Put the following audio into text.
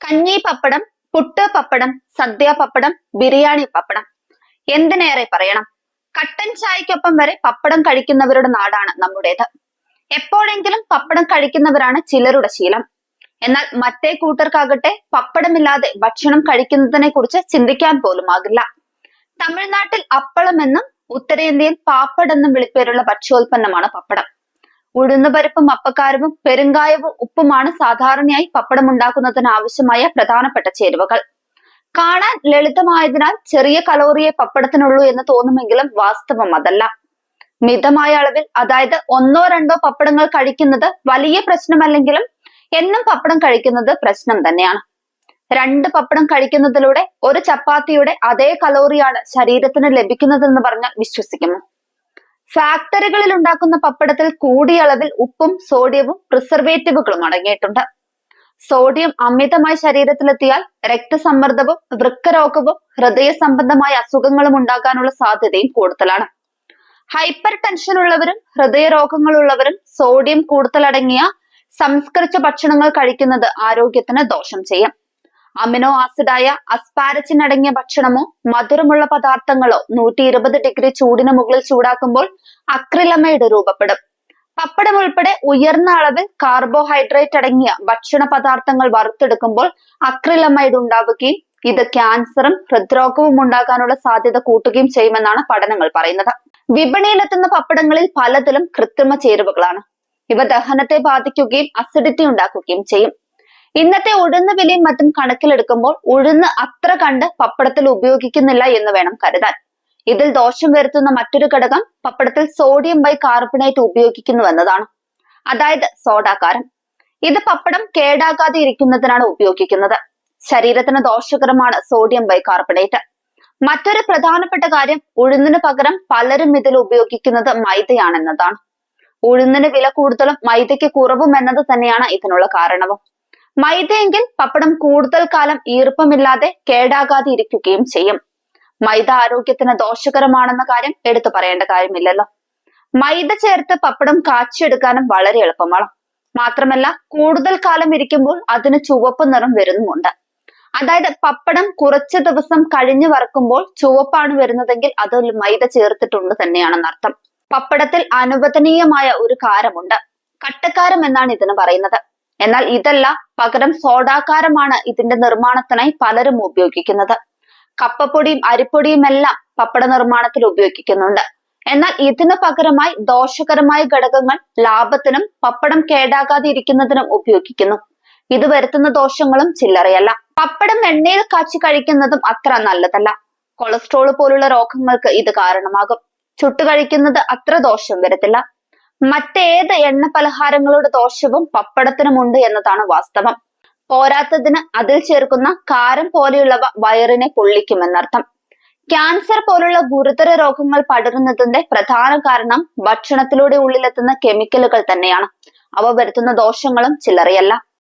കഞ്ഞി പപ്പടം പുട്ട് പപ്പടം സദ്യ പപ്പടം ബിരിയാണി പപ്പടം എന്തിനേറെ പറയണം? കട്ടൻ ചായക്കൊപ്പം വരെ പപ്പടം കഴിക്കുന്നവരുടെ നാടാണ് നമ്മുടേത്. എപ്പോഴെങ്കിലും പപ്പടം കഴിക്കുന്നവരാണ് ചിലരുടെ ശീലം. എന്നാൽ മറ്റേ കൂട്ടർക്കാകട്ടെ പപ്പടമില്ലാതെ ഭക്ഷണം കഴിക്കുന്നതിനെ കുറിച്ച് ചിന്തിക്കാൻ പോലും ആകില്ല. തമിഴ്നാട്ടിൽ അപ്പളം എന്നും ഉത്തരേന്ത്യയിൽ പാപ്പടെന്നും വിളിപ്പേരുള്ള ഭക്ഷ്യോൽപ്പന്നമാണ് പപ്പടം. ഉഴുന്നുപരിപ്പും അപ്പക്കാരവും പെരുങ്കായവും ഉപ്പുമാണ് സാധാരണയായി പപ്പടം ഉണ്ടാക്കുന്നതിന് ആവശ്യമായ പ്രധാനപ്പെട്ട ചേരുവകൾ. കാണാൻ ലളിതമായതിനാൽ ചെറിയ കലോറിയെ പപ്പടത്തിനുള്ളൂ എന്ന് തോന്നുമെങ്കിലും വാസ്തവം അതല്ല. മിതമായ അളവിൽ അതായത് ഒന്നോ രണ്ടോ പപ്പടങ്ങൾ കഴിക്കുന്നത് വലിയ പ്രശ്നമല്ലെങ്കിലും എന്നും പപ്പടം കഴിക്കുന്നത് പ്രശ്നം തന്നെയാണ്. രണ്ട് പപ്പടം കഴിക്കുന്നതിലൂടെ ഒരു ചപ്പാത്തിയുടെ അതേ കലോറിയാണ് ശരീരത്തിന് ലഭിക്കുന്നതെന്ന് പറഞ്ഞാൽ വിശ്വസിക്കുമോ ഫാക്ടറികളിൽ ഉണ്ടാക്കുന്ന പപ്പടത്തിൽ കൂടിയ അളവിൽ ഉപ്പും സോഡിയവും പ്രിസർവേറ്റീവുകളും അടങ്ങിയിട്ടുണ്ട്. സോഡിയം അമിതമായി ശരീരത്തിലെത്തിയാൽ രക്തസമ്മർദ്ദവും വൃക്കരോഗവും ഹൃദയ സംബന്ധമായ അസുഖങ്ങളും ഉണ്ടാകാനുള്ള സാധ്യതയും കൂടുതലാണ്. ഹൈപ്പർ ടെൻഷൻ ഉള്ളവരും ഹൃദയരോഗങ്ങളുള്ളവരും സോഡിയം കൂടുതലടങ്ങിയ സംസ്കരിച്ച ഭക്ഷണങ്ങൾ കഴിക്കുന്നത് ആരോഗ്യത്തിന് ദോഷം ചെയ്യും. അമിനോ ആസിഡായ അസ്പാരച്ചിൻ അടങ്ങിയ ഭക്ഷണമോ മധുരമുള്ള പദാർത്ഥങ്ങളോ നൂറ്റി ഇരുപത് ഡിഗ്രി ചൂടിന് മുകളിൽ ചൂടാക്കുമ്പോൾ അക്രിലമൈഡ് രൂപപ്പെടും. പപ്പടം ഉൾപ്പെടെ ഉയർന്ന അളവിൽ കാർബോഹൈഡ്രേറ്റ് അടങ്ങിയ ഭക്ഷണ പദാർത്ഥങ്ങൾ വറുത്തെടുക്കുമ്പോൾ അക്രിലമൈഡ് ഉണ്ടാവുകയും ഇത് ക്യാൻസറും ഹൃദ്രോഗവും ഉണ്ടാകാനുള്ള സാധ്യത കൂട്ടുകയും ചെയ്യുമെന്നാണ് പഠനങ്ങൾ പറയുന്നത്. വിപണിയിലെത്തുന്ന പപ്പടങ്ങളിൽ പലതിലും കൃത്രിമ ചേരുവകളാണ്. ഇവ ദഹനത്തെ ബാധിക്കുകയും അസിഡിറ്റി ഉണ്ടാക്കുകയും ചെയ്യും. ഇന്നത്തെ ഉഴുന്ന് വിലയും മറ്റും കണക്കിലെടുക്കുമ്പോൾ ഉഴുന്ന് അത്ര കണ്ട് പപ്പടത്തിൽ ഉപയോഗിക്കുന്നില്ല എന്ന് വേണം കരുതാൻ. ഇതിൽ ദോഷം വരുത്തുന്ന മറ്റൊരു ഘടകം പപ്പടത്തിൽ സോഡിയം ബൈ കാർബണേറ്റ് ഉപയോഗിക്കുന്നു എന്നതാണ്. അതായത് സോഡാകാരം ഇത് പപ്പടം കേടാകാതെ ഇരിക്കുന്നതിനാണ് ഉപയോഗിക്കുന്നത്. ശരീരത്തിന് ദോഷകരമാണ് സോഡിയം ബൈ കാർബണേറ്റ് മറ്റൊരു പ്രധാനപ്പെട്ട കാര്യം ഉഴുന്നിന് പകരം പലരും ഇതിൽ ഉപയോഗിക്കുന്നത് മൈദയാണെന്നതാണ്. ഉഴുന്നിന് വില കൂടുതലും മൈദയ്ക്ക് കുറവും എന്നത് തന്നെയാണ് ഇതിനുള്ള കാരണവും. മൈദയെങ്കിൽ പപ്പടം കൂടുതൽ കാലം ഈർപ്പമില്ലാതെ കേടാകാതെ ഇരിക്കുകയും ചെയ്യും. മൈദ ആരോഗ്യത്തിന് ദോഷകരമാണെന്ന കാര്യം എടുത്തു പറയേണ്ട കാര്യമില്ലല്ലോ. മൈദ ചേർത്ത് പപ്പടം കാച്ചിയെടുക്കാനും വളരെ എളുപ്പമാണ്. മാത്രമല്ല കൂടുതൽ കാലം ഇരിക്കുമ്പോൾ അതിന് ചുവപ്പ് നിറം വരുന്നുമുണ്ട്. അതായത് പപ്പടം കുറച്ച് ദിവസം കഴിഞ്ഞു വറക്കുമ്പോൾ ചുവപ്പാണ് വരുന്നതെങ്കിൽ അത് മൈദ ചേർത്തിട്ടുണ്ട് തന്നെയാണെന്ന് അർത്ഥം. പപ്പടത്തിൽ അനുവദനീയമായ ഒരു കാരമുണ്ട്. കട്ടക്കാരം എന്നാണ് ഇതിന് പറയുന്നത്. എന്നാൽ ഇതല്ല പകരം സോഡാക്കാരമാണ് ഇതിന്റെ നിർമ്മാണത്തിനായി പലരും ഉപയോഗിക്കുന്നത്. കപ്പപ്പൊടിയും അരിപ്പൊടിയും എല്ലാം പപ്പട നിർമ്മാണത്തിൽ ഉപയോഗിക്കുന്നുണ്ട്. എന്നാൽ ഇതിന് പകരമായി ദോഷകരമായ ഘടകങ്ങൾ ലാഭത്തിനും പപ്പടം കേടാകാതെ ഇരിക്കുന്നതിനും ഉപയോഗിക്കുന്നു. ഇത് വരുത്തുന്ന ദോഷങ്ങളും ചില്ലറയല്ല. പപ്പടം എണ്ണയിൽ കാച്ചി കഴിക്കുന്നതും അത്ര നല്ലതല്ല. കൊളസ്ട്രോൾ പോലുള്ള രോഗങ്ങൾക്ക് ഇത് കാരണമാകും. ചുട്ടു കഴിക്കുന്നത് അത്ര ദോഷം വരത്തില്ല. മറ്റേത് എണ്ണ പലഹാരങ്ങളുടെ ദോഷവും പപ്പടത്തിനുമുണ്ട് എന്നതാണ് വാസ്തവം. പോരാത്തതിന് അതിൽ ചേർക്കുന്ന കാരം പോലെയുള്ളവ വയറിനെ പൊള്ളിക്കുമെന്നർത്ഥം. ക്യാൻസർ പോലുള്ള ഗുരുതര രോഗങ്ങൾ പടരുന്നതിന്റെ പ്രധാന കാരണം ഭക്ഷണത്തിലൂടെ ഉള്ളിലെത്തുന്ന കെമിക്കലുകൾ തന്നെയാണ്. അവ വരുത്തുന്ന ദോഷങ്ങളും ചില്ലറയല്ല